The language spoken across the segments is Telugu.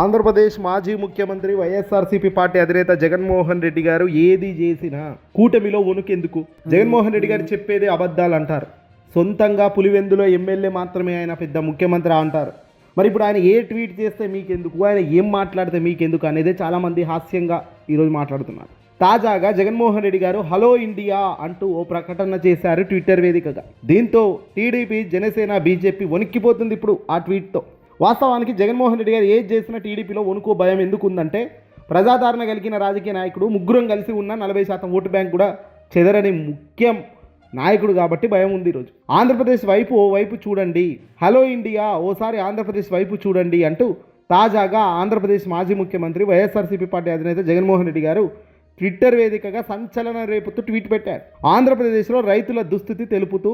ఆంధ్రప్రదేశ్ మాజీ ముఖ్యమంత్రి వైఎస్ఆర్సీపీ పార్టీ అధినేత జగన్మోహన్ రెడ్డి గారు ఏది చేసినా కూటమిలో వణుకెందుకు? జగన్మోహన్ రెడ్డి గారు చెప్పేది అబద్ధాలు అంటారు. సొంతంగా పులివెందులో ఎమ్మెల్యే మాత్రమే ఆయన పెద్ద ముఖ్యమంత్రి అంటారు. మరి ఇప్పుడు ఆయన ఏ ట్వీట్ చేస్తే మీకెందుకు? ఆయన ఏం మాట్లాడితే మీకెందుకు అనేది చాలామంది హాస్యంగా ఈరోజు మాట్లాడుతున్నారు. తాజాగా జగన్మోహన్ రెడ్డి గారు హలో ఇండియా అంటూ ఓ ప్రకటన చేశారు ట్విట్టర్ వేదికగా. దీంతో టీడీపీ జనసేన బీజేపీ వణిక్కిపోతుంది ఇప్పుడు ఆ ట్వీట్తో. వాస్తవానికి జగన్మోహన్ రెడ్డి గారు ఏది చేసినా టీడీపీలో వణుకో భయం ఎందుకు ఉందంటే ప్రజాదరణ కలిగిన రాజకీయ నాయకుడు ముగ్గురం కలిసి ఉన్న నలభై శాతం ఓటు బ్యాంక్ కూడా చెదరని ముఖ్యం నాయకుడు కాబట్టి భయం ఉంది ఈరోజు. ఆంధ్రప్రదేశ్ వైపు ఓ వైపు చూడండి. హలో ఇండియా ఓసారి ఆంధ్రప్రదేశ్ వైపు చూడండి అంటూ తాజాగా ఆంధ్రప్రదేశ్ మాజీ ముఖ్యమంత్రి వైఎస్ఆర్సీపీ పార్టీ అధినేత జగన్మోహన్ రెడ్డి గారు ట్విట్టర్ వేదికగా సంచలన రేపుతూ ట్వీట్ పెట్టారు. ఆంధ్రప్రదేశ్లో రైతుల దుస్థితి తెలుపుతూ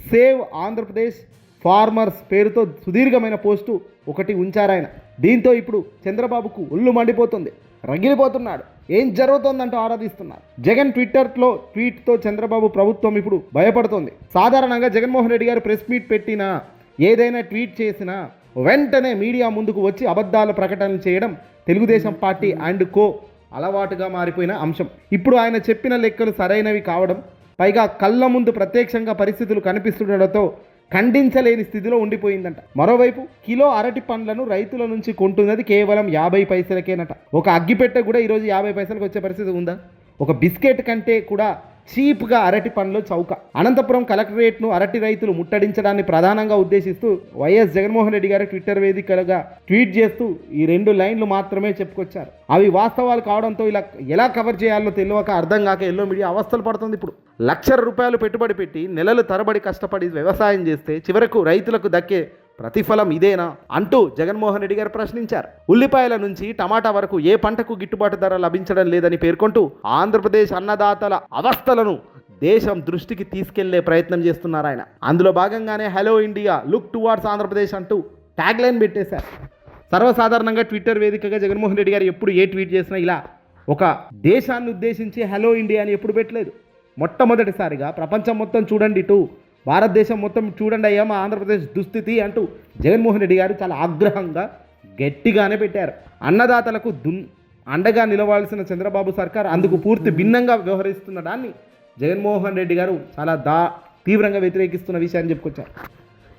సేవ్ ఆంధ్రప్రదేశ్ ఫార్మర్స్ పేరుతో సుదీర్ఘమైన పోస్టు ఒకటి ఉంచారాయన దీంతో ఇప్పుడు చంద్రబాబుకు ఒళ్ళు మండిపోతుంది. రగిలిపోతున్నాడు. ఏం జరుగుతోందంటూ ఆరాధిస్తున్నారు. జగన్ ట్విట్టర్లో ట్వీట్తో చంద్రబాబు ప్రభుత్వం ఇప్పుడు భయపడుతోంది. సాధారణంగా జగన్మోహన్ రెడ్డి గారు ప్రెస్ మీట్ పెట్టినా ఏదైనా ట్వీట్ చేసినా వెంటనే మీడియా ముందుకు వచ్చి అబద్ధాల ప్రకటనలు చేయడం తెలుగుదేశం పార్టీ అండ్ కో అలవాటుగా మారిపోయిన అంశం. ఇప్పుడు ఆయన చెప్పిన లెక్కలు సరైనవి కావడం పైగా కళ్ళ ముందు ప్రత్యక్షంగా పరిస్థితులు కనిపిస్తుండటంతో ఖండించలేని స్థితిలో ఉండిపోయిందంట. మరోవైపు కిలో అరటి పండ్లను రైతుల నుంచి కొంటున్నది కేవలం యాభై పైసలకేనట. ఒక అగ్గిపెట్టె కూడా ఈరోజు యాభై పైసలకు వచ్చే పరిస్థితి ఉందా? ఒక బిస్కెట్ కంటే కూడా చీప్గా అరటి పండ్లు చౌక. అనంతపురం కలెక్టరేట్ను అరటి రైతులు ముట్టడించడాన్ని ప్రధానంగా ఉద్దేశిస్తూ వైఎస్ జగన్మోహన్ రెడ్డి గారు ట్విట్టర్ వేదికలుగా ట్వీట్ చేస్తూ ఈ రెండు లైన్లు మాత్రమే చెప్పుకొచ్చారు. అవి వాస్తవాలు కావడంతో ఇలా ఎలా కవర్ చేయాలో తెలియక అర్థం కాక ఎల్లో మీడియా అవస్థలు పడుతుంది ఇప్పుడు. లక్షల రూపాయలు పెట్టుబడి పెట్టి నెలలు తరబడి కష్టపడి వ్యవసాయం చేస్తే చివరకు రైతులకు దక్కే ప్రతిఫలం ఇదేనా అంటూ జగన్మోహన్ రెడ్డి గారు ప్రశ్నించారు. ఉల్లిపాయల నుంచి టమాటా వరకు ఏ పంటకు గిట్టుబాటు ధర లభించడం లేదని పేర్కొంటూ ఆంధ్రప్రదేశ్ అన్నదాతల అవస్థలను దేశం దృష్టికి తీసుకెళ్ళే ప్రయత్నం చేస్తున్నారు ఆయన. అందులో భాగంగానే hello India look towards Andhra Pradesh అంటూ ట్యాగ్ లైన్ పెట్టేశారు. సర్వసాధారణంగా ట్విట్టర్ వేదికగా జగన్మోహన్ రెడ్డి గారు ఎప్పుడు ఏ ట్వీట్ చేసినా ఇలా ఒక దేశాన్ని ఉద్దేశించి హలో ఇండియా అని ఎప్పుడు పెట్టలేదు. మొట్టమొదటిసారిగా ప్రపంచం మొత్తం చూడండి ఇటు భారతదేశం మొత్తం చూడండి అయ్యా మా ఆంధ్రప్రదేశ్ దుస్థితి అంటూ జగన్మోహన్ రెడ్డి గారు చాలా ఆగ్రహంగా గట్టిగానే పెట్టారు. అన్నదాతలకు దున్ అండగా నిలవాల్సిన చంద్రబాబు సర్కార్ అందుకు పూర్తి భిన్నంగా వ్యవహరిస్తున్న దాన్ని జగన్మోహన్ రెడ్డి గారు చాలా దా తీవ్రంగా వ్యతిరేకిస్తున్న విషయాన్ని చెప్పుకొచ్చారు.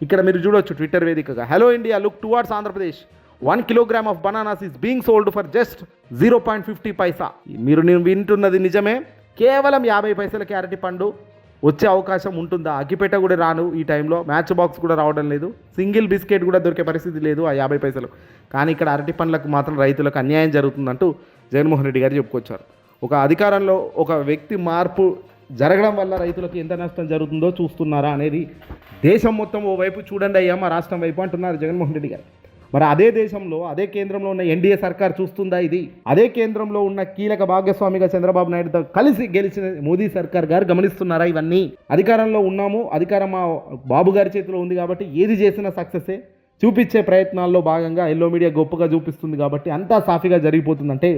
ఇక్కడ మీరు చూడొచ్చు ట్విట్టర్ వేదికగా. Hello India look towards Andhra Pradesh. One kilogram of bananas is being sold for just zero point fifty paisa మీరు నేను వింటున్నది నిజమే. కేవలం యాభై పైసలకి అరటి పండు వచ్చే అవకాశం ఉంటుందా? అగ్గిపెట్ట కూడా రాను ఈ టైంలో. మ్యాచ్ బాక్స్ కూడా రావడం లేదు. సింగిల్ బిస్కెట్ కూడా దొరికే పరిస్థితి లేదు ఆ యాభై పైసలు. కానీ ఇక్కడ అరటి పండ్లకు మాత్రం రైతులకు అన్యాయం జరుగుతుందంటూ జగన్మోహన్ రెడ్డి గారు చెప్పుకొచ్చారు. ఒక అధికారంలో ఒక వ్యక్తి మార్పు జరగడం వల్ల రైతులకు ఎంత నష్టం జరుగుతుందో చూస్తున్నారా అనేది దేశం మొత్తం ఓ వైపు చూడండి అయ్యా మా రాష్ట్రం వైపు అంటున్నారు జగన్మోహన్ రెడ్డి గారు. మరి అదే దేశంలో అదే కేంద్రంలో ఉన్న ఎన్డీఏ సర్కార్ చూస్తుందా ఇది? అదే కేంద్రంలో ఉన్న కీలక భాగస్వామిగా చంద్రబాబు నాయుడుతో కలిసి గెలిచిన మోదీ సర్కార్ గారు గమనిస్తున్నారా ఇవన్నీ? అధికారంలో ఉన్నాము అధికారం మా బాబు గారి చేతిలో ఉంది కాబట్టి ఏది చేసినా సక్సెసే చూపించే ప్రయత్నాల్లో భాగంగా ఎల్లో మీడియా గొప్పగా చూపిస్తుంది కాబట్టి అంతా సాఫీగా జరిగిపోతుందంటే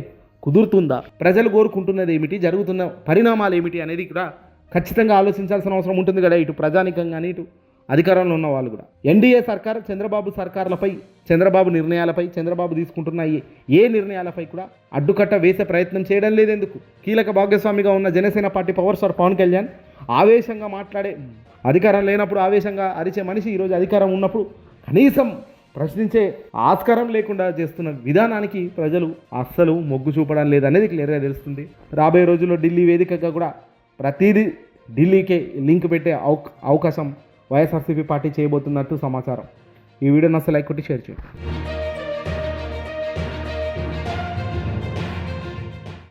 కుదురుతుందా? ప్రజలు కోరుకుంటున్నది ఏమిటి? జరుగుతున్న పరిణామాలు ఏమిటి అనేది కూడా ఖచ్చితంగా ఆలోచించాల్సిన అవసరం ఉంటుంది కదా ఇటు ప్రజానికం కానీ ఇటు అధికారంలో ఉన్న వాళ్ళు కూడా. ఎన్డీఏ సర్కార్ చంద్రబాబు సర్కార్లపై చంద్రబాబు నిర్ణయాలపై చంద్రబాబు తీసుకుంటున్న ఏ- నిర్ణయాలపై కూడా అడ్డుకట్ట వేసే ప్రయత్నం చేయడం లేదెందుకు? కీలక భాగస్వామిగా ఉన్న Janasena party power star Pawan Kalyan ఆవేశంగా మాట్లాడే అధికారం లేనప్పుడు ఆవేశంగా అరిచే మనిషి ఈరోజు అధికారం ఉన్నప్పుడు కనీసం ప్రశ్నించే ఆస్కారం లేకుండా చేస్తున్న విధానానికి ప్రజలు అస్సలు మొగ్గు చూపడం లేదనేది క్లియర్గా తెలుస్తుంది. రాబోయే రోజుల్లో ఢిల్లీ వేదికగా కూడా ప్రతిదీ ఢిల్లీకే లింక్ పెట్టే అవకాశం వైఎస్ఆర్సీపీ పార్టీ చేయబోతున్నట్టు సమాచారం. ఈ వీడియో నచ్చ లైక్ కొట్టి షేర్ చేయండి.